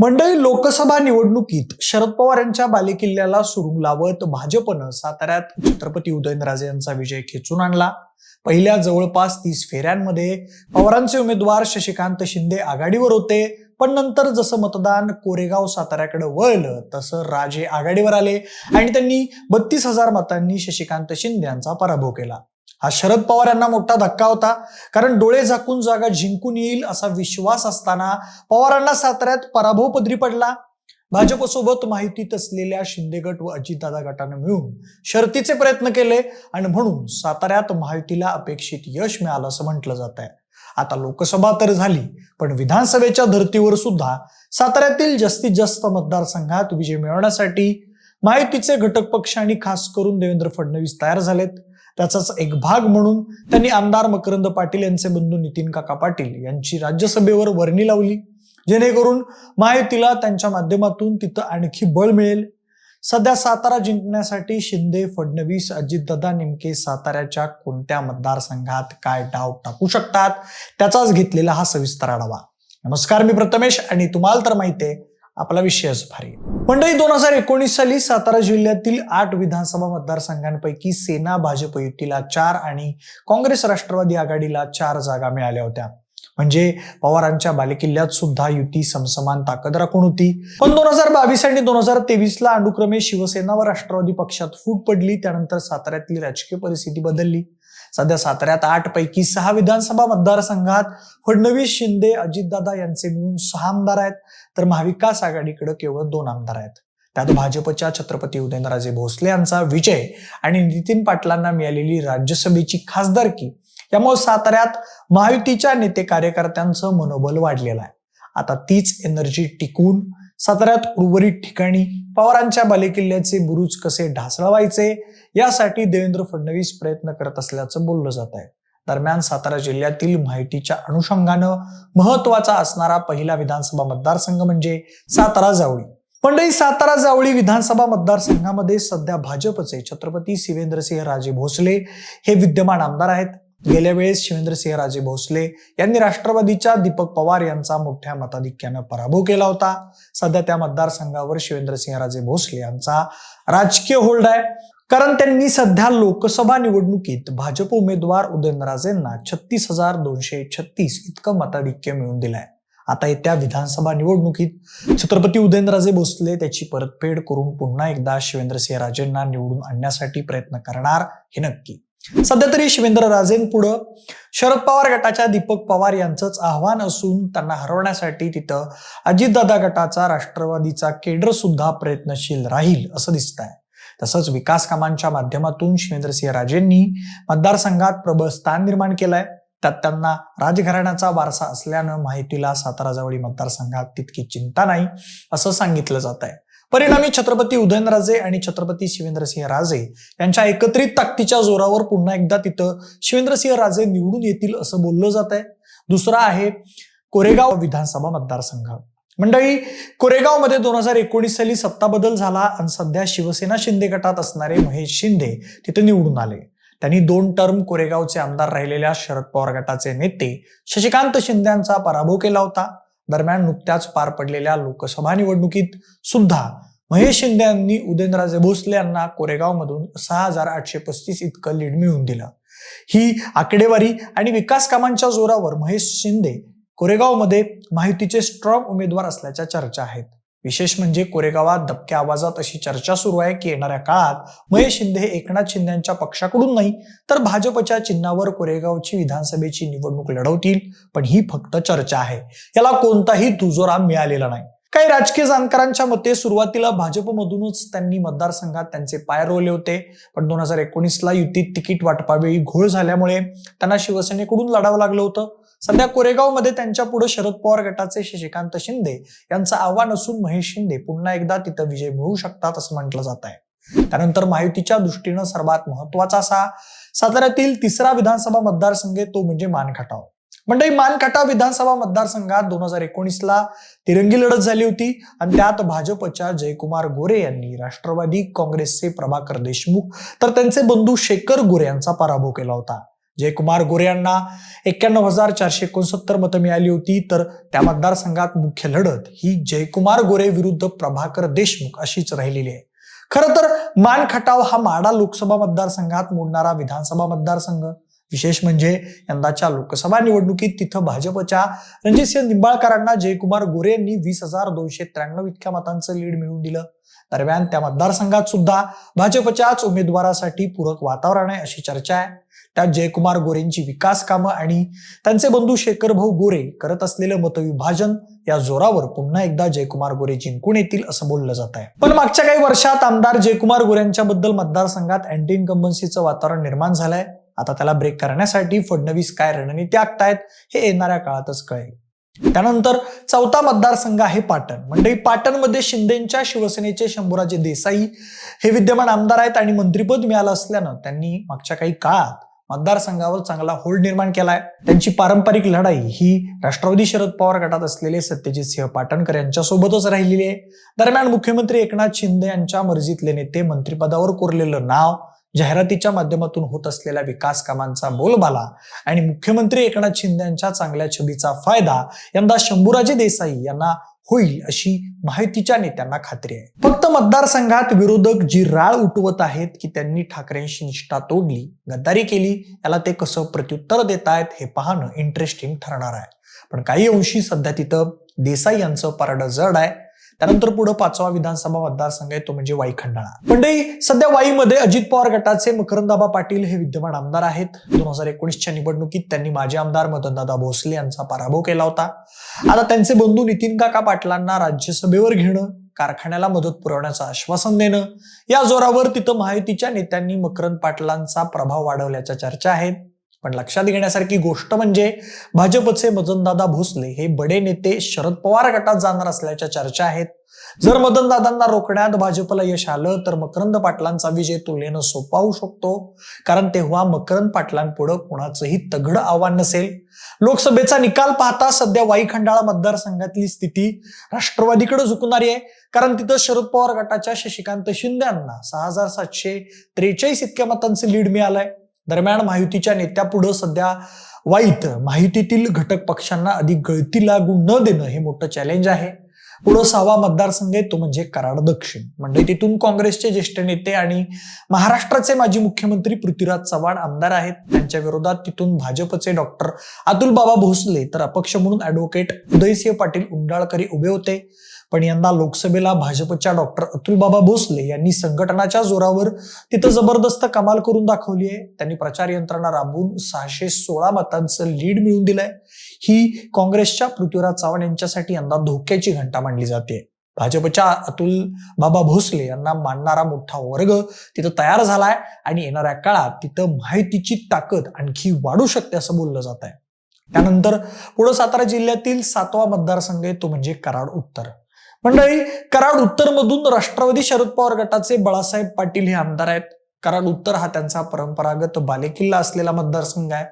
मंडळी लोकसभा निवडणुकीत शरद पवार यांच्या बालेकिल्ल्याला सुरुंग लावत भाजपनं साताऱ्यात छत्रपती उदयनराजे यांचा विजय खेचून आणला. पहिल्या जवळपास तीस फेऱ्यांमध्ये पवारांचे उमेदवार शशिकांत शिंदे आघाडीवर होते पण नंतर जसं मतदान कोरेगाव साताऱ्याकडे वळलं तसं राजे आघाडीवर आले आणि त्यांनी बत्तीस हजार मतांनी शशिकांत शिंदे यांचा पराभव केला. हा शरद पवार यांना मोठा धक्का होता. कारण डोळे झाकून जागा जिंकून येईल असा विश्वास असताना पवारांना साताऱ्यात पराभव पदरी पडला. भाजपसोबत माहितीत असलेल्या शिंदे गट व अजितदादा गटानं मिळून शर्तीचे प्रयत्न केले आणि म्हणून साताऱ्यात महायुतीला अपेक्षित यश मिळालं असं म्हटलं जात आहे आता लोकसभा तर झाली पण विधानसभेच्या धर्तीवर सुद्धा साताऱ्यातील जास्तीत जास्त मतदारसंघात विजय मिळवण्यासाठी माहितीचे घटक पक्ष आणि खास करून देवेंद्र फडणवीस तयार झालेत. त्याचाच एक भाग म्हणून त्यांनी आमदार मकरंद पाटील यांचे बंधू नितीन काका पाटील यांची राज्यसभेवर वर्णी लावली. जेणेकरून महायुतीला त्यांच्या माध्यमातून तिथं आणखी बळ मिळेल. सध्या सातारा जिंकण्यासाठी शिंदे फडणवीस अजितदादा नेमके साताऱ्याच्या कोणत्या मतदारसंघात काय डाव टाकू शकतात? त्याचाच घेतलेला हा सविस्तर आढावा. नमस्कार मी प्रथमेश आणि तुम्हाला तर माहिती आहे आपला विषयच भारी मंडळी दोन हजार एकोणीस साली सातारा जिल्ह्यातील आठ विधानसभा मतदारसंघांपैकी सेना भाजप युतीला चार आणि काँग्रेस राष्ट्रवादी आघाडीला चार जागा मिळाल्या होत्या. म्हणजे पवारांच्या बालेकिल्ल्यात सुद्धा युती समसमान ताकद राखून होती. पण दोन हजार बावीस आणि दोन हजार तेवीस ला अनुक्रमे शिवसेना व राष्ट्रवादी पक्षात फूट पडली त्यानंतर साताऱ्यातली राजकीय परिस्थिती बदलली. सध्या साताऱ्यात आठ पैकी सहा विधानसभा मतदारसंघात फडणवीस शिंदे अजितदादा यांचे मिळून सहा आमदार आहेत. तर महाविकास आघाडीकडे केवळ दोन आमदार आहेत. त्यात भाजपच्या छत्रपती उदयनराजे भोसले यांचा विजय आणि नितीन पाटलांना मिळालेली राज्यसभेची खासदारकी. यामुळे साताऱ्यात महायुतीच्या नेते कार्यकर्त्यांचं मनोबल वाढलेलं आहे. आता तीच एनर्जी टिकून साताऱ्यात उर्वरित ठिकाणी पवारांच्या बालेकिल्ल्याचे बुरुज कसे ढासळवायचे यासाठी देवेंद्र फडणवीस प्रयत्न करत असल्याचं बोललं जात आहे. दरम्यान सातारा जिल्ह्यातील माहितीच्या अनुषंगानं महत्त्वाचा असणारा पहिला विधानसभा मतदारसंघ म्हणजे सातारा जावळी. मंडळी सातारा जावळी विधानसभा मतदारसंघामध्ये सध्या भाजपचे छत्रपती शिवेंद्रसिंह राजे भोसले हे विद्यमान आमदार आहेत. गेल्या वेळेस शिवेंद्रसिंह राजे भोसले यांनी राष्ट्रवादीच्या दीपक पवार यांचा मोठ्या मताधिक्यानं पराभव केला होता. सध्या त्या मतदारसंघावर शिवेंद्रसिंह राजे भोसले यांचा राजकीय होल्ड आहे. कारण त्यांनी सध्या लोकसभा निवडणुकीत भाजप उमेदवार उदयनराजेंना छत्तीस हजार दोनशे छत्तीस इतकं मताधिक्य मिळवून दिलंय. आता येत्या विधानसभा निवडणुकीत छत्रपती उदयनराजे भोसले त्याची परतफेड करून पुन्हा एकदा शिवेंद्रसिंह राजेंना निवडून आणण्यासाठी प्रयत्न करणार हे नक्की. सध्या तरी शिवेंद्र राजेंपुढं शरद पवार गटाच्या दीपक पवार यांचंच आव्हान असून त्यांना हरवण्यासाठी तिथं अजितदादा गटाचा राष्ट्रवादीचा केडर सुद्धा प्रयत्नशील राहील असं दिसत आहे तसंच विकास कामांच्या माध्यमातून शिवेंद्रसिंह राजेंनी मतदारसंघात प्रबळ स्थान निर्माण केलंय. त्यात त्यांना राजघराण्याचा वारसा असल्यानं माहितीला सातारा जवळी मतदारसंघात तितकी चिंता नाही असं सांगितलं जात आहे परिणामी छत्रपती उदयनराजे आणि छत्रपती शिवेंद्रसिंह राजे यांच्या एकत्रित ताकदीच्या जोरावर पुन्हा एकदा तिथं शिवेंद्रसिंह राजे निवडून येतील असं बोललं जात आहे. दुसरा आहे कोरेगाव विधानसभा मतदारसंघ. मंडळी कोरेगावमध्ये दोन हजार एकोणीस साली सत्ता बदल झाला आणि सध्या शिवसेना शिंदे गटात असणारे महेश शिंदे तिथे निवडून आले. त्यांनी दोन टर्म कोरेगावचे आमदार राहिलेल्या शरद पवार गटाचे नेते शशिकांत शिंदे यांचा पराभव केला होता. दरम्यान नुकत्याच पार पडलेल्या लोकसभा निवडणुकीत सुद्धा महेश शिंदे यांनी उदयनराजे भोसले यांना कोरेगावमधून सहा हजार आठशे पस्तीस इतकं लीड मिळवून दिलं. ही आकडेवारी आणि विकास कामांच्या जोरावर महेश शिंदे कोरेगावमध्ये माहितीचे स्ट्रॉंग उमेदवार असल्याच्या चर्चा आहेत. विशेष म्हणजे कोरेगावात दबक्या आवाजात अशी चर्चा सुरू आहे की येणाऱ्या काळात महेश शिंदे हे एकनाथ शिंदे यांच्या पक्षाकडून नाही तर भाजपच्या चिन्हावर कोरेगावची विधानसभेची निवडणूक लढवतील. पण ही फक्त चर्चा आहे. याला कोणताही दुजोरा मिळालेला नाही. काही राजकीय जाणकारांच्या मते सुरुवातीला भाजपमधूनच त्यांनी मतदारसंघात त्यांचे पाय रोवले होते. पण दोन हजार एकोणीसला युतीत तिकीट वाटपावेळी घोळ झाल्यामुळे त्यांना शिवसेनेकडून लढावं लागलं होतं. सध्या कोरेगावमध्ये त्यांच्या पुढे शरद पवार गटाचे शशिकांत शिंदे यांचं आव्हान असून महेश शिंदे पुन्हा एकदा तिथं विजय मिळवू शकतात असं म्हटलं जात आहे. त्यानंतर महायुतीच्या दृष्टीनं सर्वात महत्त्वाचा असा साताऱ्यातील तिसरा विधानसभा मतदारसंघ तो म्हणजे मानखटाव मंडळी मानखटाव विधानसभा मतदारसंघात दोन हजार एकोणीसला तिरंगी लढत झाली होती आणि त्यात भाजपच्या जयकुमार गोरे यांनी राष्ट्रवादी काँग्रेसचे प्रभाकर देशमुख तर त्यांचे बंधू शेखर गोरे यांचा पराभव केला होता. जयकुमार गोरे यांना एक्क्याण्णव हजार चारशे एकोणसत्तर मतं मिळाली होती. तर त्या मतदारसंघात मुख्य लढत ही जयकुमार गोरे विरुद्ध प्रभाकर देशमुख अशीच राहिलेली आहे. खरं तर मानखटाव हा माडा लोकसभा मतदारसंघात मोडणारा विधानसभा मतदारसंघ. विशेष म्हणजे यंदाच्या लोकसभा निवडणुकीत तिथं भाजपच्या रणजितसिंह निंबाळकरांना जयकुमार गोरे यांनी वीस हजार दोनशे त्र्याण्णव इतक्या मतांचं लीड मिळवून दिलं. दरम्यान त्या मतदारसंघात सुद्धा भाजपच्याच उमेदवारासाठी पूरक वातावरण आहे अशी चर्चा आहे. त्यात जयकुमार गोरेंची विकास कामं आणि त्यांचे बंधू शेखर भाऊ गोरे करत असलेलं मतविभाजन या जोरावर पुन्हा एकदा जयकुमार गोरे जिंकून येतील असं बोललं जात आहे. पण मागच्या काही वर्षात आमदार जयकुमार गोरेंच्या बद्दल मतदारसंघात अँटी इन्कम्बन्सीचं वातावरण निर्माण झालंय. आता त्याला ब्रेक करण्यासाठी फडणवीस काय रणनीती आखतायत हे येणाऱ्या काळातच कळेल. त्यानंतर चौथा मतदारसंघ आहे पाटण. मंडळी पाटणमध्ये शिंदेच्या शिवसेनेचे शंभूराजे देसाई हे विद्यमान आमदार आहेत आणि मंत्रीपद मिळालं असल्यानं त्यांनी मागच्या काही काळात मतदारसंघावर चांगला होल्ड निर्माण केलाय. त्यांची पारंपरिक लढाई ही राष्ट्रवादी शरद पवार गटात असलेले सत्यजित सिंह पाटणकर यांच्यासोबतच राहिलेली आहे. दरम्यान मुख्यमंत्री एकनाथ शिंदे यांच्या मर्जीतले नेते मंत्रिपदावर कोरलेलं नाव जाहिरातीच्या माध्यमातून होत असलेल्या विकास कामांचा बोलबाला आणि मुख्यमंत्री एकनाथ शिंदे यांच्या चांगल्या छबीचा फायदा यंदा शंभूराजे देसाई यांना होईल अशी माहितीच्या नेत्यांना खात्री आहे. फक्त मतदारसंघात विरोधक जी राळ उठवत आहेत की त्यांनी ठाकरेंशी निष्ठा तोडली गद्दारी केली याला ते कसं प्रत्युत्तर देत आहेत हे पाहणं इंटरेस्टिंग ठरणार आहे. पण काही अंशी सध्या तिथं देसाई यांचं पारड जड आहे. त्यानंतर पुढे पाचवा विधानसभा मतदारसंघ आहे तो म्हणजे वाई खंडाळा मंडई सध्या वाईमध्ये अजित पवार गटाचे मकरंदाबा पाटील हे विद्यमान आमदार आहेत. दोन हजार एकोणीसच्या निवडणुकीत त्यांनी माजी आमदार मदनदादा भोसले यांचा पराभव केला होता. आता त्यांचे बंधू नितीन काका पाटलांना राज्यसभेवर घेणं कारखान्याला मदत पुरवण्याचं आश्वासन देणं या जोरावर तिथं माहितीच्या नेत्यांनी मकरंद पाटलांचा प्रभाव वाढवल्याच्या चर्चा आहेत. पण लक्षात घेण्यासारखी गोष्ट म्हणजे भाजपचे मदनदादा भोसले हे बडे नेते शरद पवार गटात जाणार असल्याच्या चर्चा आहेत. जर मदनदादांना रोखण्यात भाजपला यश आलं तर मकरंद पाटलांचा विजय तुलनेनं सोपा होऊ शकतो. कारण तेव्हा मकरंद पाटलांपुढं कोणाचंही तगड आव्हान नसेल. लोकसभेचा निकाल पाहता सध्या वाई खंडाळा मतदारसंघातली स्थिती राष्ट्रवादीकडे झुकणारी आहे. कारण तिथं शरद पवार गटाच्या शशिकांत शिंदे यांना सहा हजार सातशे त्रेचाळीस इतक्या मतांचं लीड मिळालंय. दरम्यान माहितीच्या नेत्यापुढं सध्या वाईट माहितीतील घटक पक्षांना अधिक गळती लागू न देणं हे मोठं चॅलेंज आहे. पुढं सहावा मतदारसंघ आहे तो म्हणजे कराड दक्षिण. म्हणजे तिथून काँग्रेसचे ज्येष्ठ नेते आणि महाराष्ट्राचे माजी मुख्यमंत्री पृथ्वीराज चव्हाण आमदार आहेत. त्यांच्या विरोधात तिथून भाजपचे डॉक्टर अतुल बाबा भोसले तर अपक्ष म्हणून ऍडव्होकेट उदयसिंह पाटील उंडाळकरी उभे होते. पण यंदा लोकसभेला भाजपच्या डॉक्टर अतुल बाबा भोसले यांनी संघटनाच्या जोरावर तिथं जबरदस्त कमाल करून दाखवली आहे. त्यांनी प्रचार यंत्रणा राबवून सहाशे सोळा मतांचं लीड मिळवून दिलंय. ही काँग्रेसच्या पृथ्वीराज चव्हाण यांच्यासाठी यंदा धोक्याची घंटा मांडली जाते. भाजपच्या अतुल बाबा भोसले यांना मानणारा मोठा वर्ग तिथं तयार झालाय आणि येणाऱ्या काळात तिथं माहितीची ताकद आणखी वाढू शकते असं बोललं जात आहे त्यानंतर पुढे सातारा जिल्ह्यातील सातवा मतदारसंघ आहे तो म्हणजे कराड उत्तर. मंडळी कराड उत्तर मधून राष्ट्रवादी शरद पवार गटाचे बाळासाहेब पाटील हे आमदार आहेत. कराड उत्तर हा त्यांचा परंपरागत बालेकिल्ला असलेला मतदारसंघ आहे.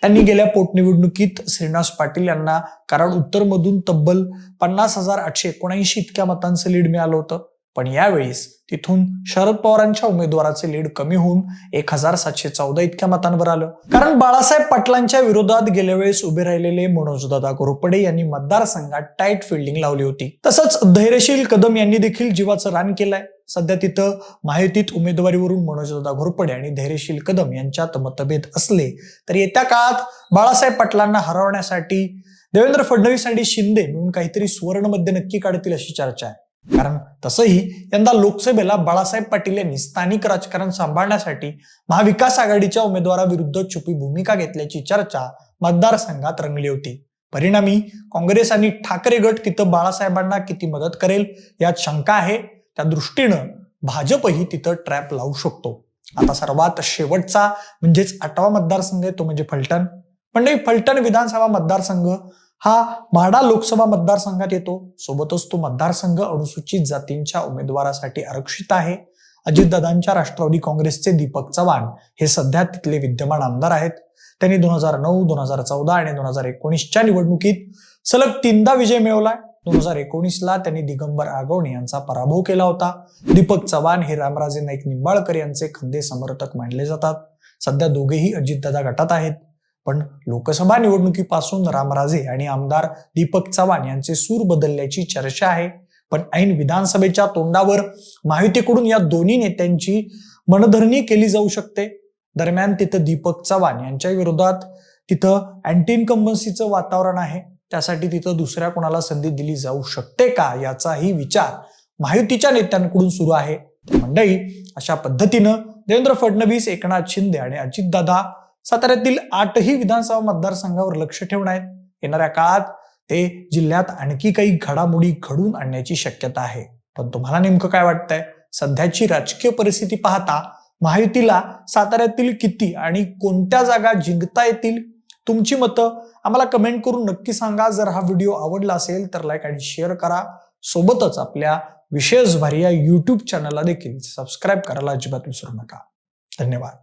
त्यांनी गेल्या पोटनिवडणुकीत श्रीनिवास पाटील यांना कराड उत्तरमधून तब्बल पन्नास हजार आठशे एकोणऐंशी इतक्या मतांचं लीड मिळालं होतं. पण यावेळेस तिथून शरद पवारांच्या उमेदवाराचे लीड कमी होऊन एक हजार सातशे चौदा इतक्या मतांवर आलं. कारण बाळासाहेब पाटलांच्या विरोधात गेल्या वेळेस उभे राहिलेले मनोजदादा घोरपडे यांनी मतदारसंघात टाईट फिल्डिंग लावली होती. तसंच धैर्यशील कदम यांनी देखील जीवाचं रान केलंय. सध्या तिथं माहितीत उमेदवारीवरून मनोजदादा घोरपडे आणि धैर्यशील कदम यांच्यात मतभेद असले तर येत्या काळात बाळासाहेब पाटलांना हरवण्यासाठी देवेंद्र फडणवीस आणि शिंदे म्हणून काहीतरी सुवर्णमध्ये नक्की काढतील अशी चर्चा आहे. कारण तसंही यंदा लोकसभेला बाळासाहेब पाटील यांनी स्थानिक राजकारण सांभाळण्यासाठी महाविकास आघाडीच्या उमेदवाराविरुद्ध छुपी भूमिका घेतल्याची चर्चा मतदारसंघात रंगली होती. परिणामी काँग्रेस आणि ठाकरे गट तिथं बाळासाहेबांना किती मदत करेल यात शंका आहे. त्या दृष्टीनं भाजपही तिथं ट्रॅप लावू शकतो. आता सर्वात शेवटचा म्हणजेच आठवा मतदारसंघ आहे तो म्हणजे फलटण. म्हणजे फलटण विधानसभा मतदारसंघ हा म्हाडा लोकसभा मतदारसंघात येतो. सोबतच तो मतदारसंघ अनुसूचित जातींच्या उमेदवारासाठी आरक्षित आहे. अजितदादांच्या राष्ट्रवादी काँग्रेसचे दीपक चव्हाण हे सध्या तिथले विद्यमान आमदार आहेत. त्यांनी दोन हजार नऊ दोन हजार चौदा आणि दोन हजार एकोणीसच्या निवडणुकीत सलग तीनदा विजय मिळवलाय. दोन हजार एकोणीसला त्यांनी दिगंबर आगवणे यांचा पराभव केला होता. दीपक चव्हाण हे रामराजे नाईक निंबाळकर यांचे खंदे समर्थक मानले जातात. सध्या दोघेही अजितदादा गटात आहेत. पण लोकसभा निवडणुकीपासून रामराजे आणि आमदार दीपक चव्हाण यांचे सूर बदलल्याची चर्चा आहे. पण ऐन विधानसभेच्या तोंडावर महायुतीकडून या दोन्ही नेत्यांची मनधरणी केली जाऊ शकते. दरम्यान तिथं दीपक चव्हाण यांच्या विरोधात तिथं अँटी इन्कम्बन्सीचं वातावरण आहे. त्यासाठी तिथं दुसऱ्या कोणाला संधी दिली जाऊ शकते का याचाही विचार महायुतीच्या नेत्यांकडून सुरू आहे. मंडई अशा पद्धतीनं देवेंद्र फडणवीस एकनाथ शिंदे आणि अजितदादा साताऱ्यातील आठही विधानसभा मतदारसंघावर लक्ष ठेवून आहेत येणाऱ्या काळात ते जिल्ह्यात आणखी काही घडामोडी घडून आणण्याची शक्यता आहे. पण तुम्हाला नेमकं काय वाटतंय? सध्याची राजकीय परिस्थिती पाहता महायुतीला साताऱ्यातील किती आणि कोणत्या जागा जिंकता येतील? तुमची मतं आम्हाला कमेंट करून नक्की सांगा. जर हा व्हिडिओ आवडला असेल तर लाईक आणि शेअर करा. सोबतच आपल्या विशेष भारी या यूट्यूब चॅनलला देखील सबस्क्राईब करायला अजिबात विसरू नका. धन्यवाद.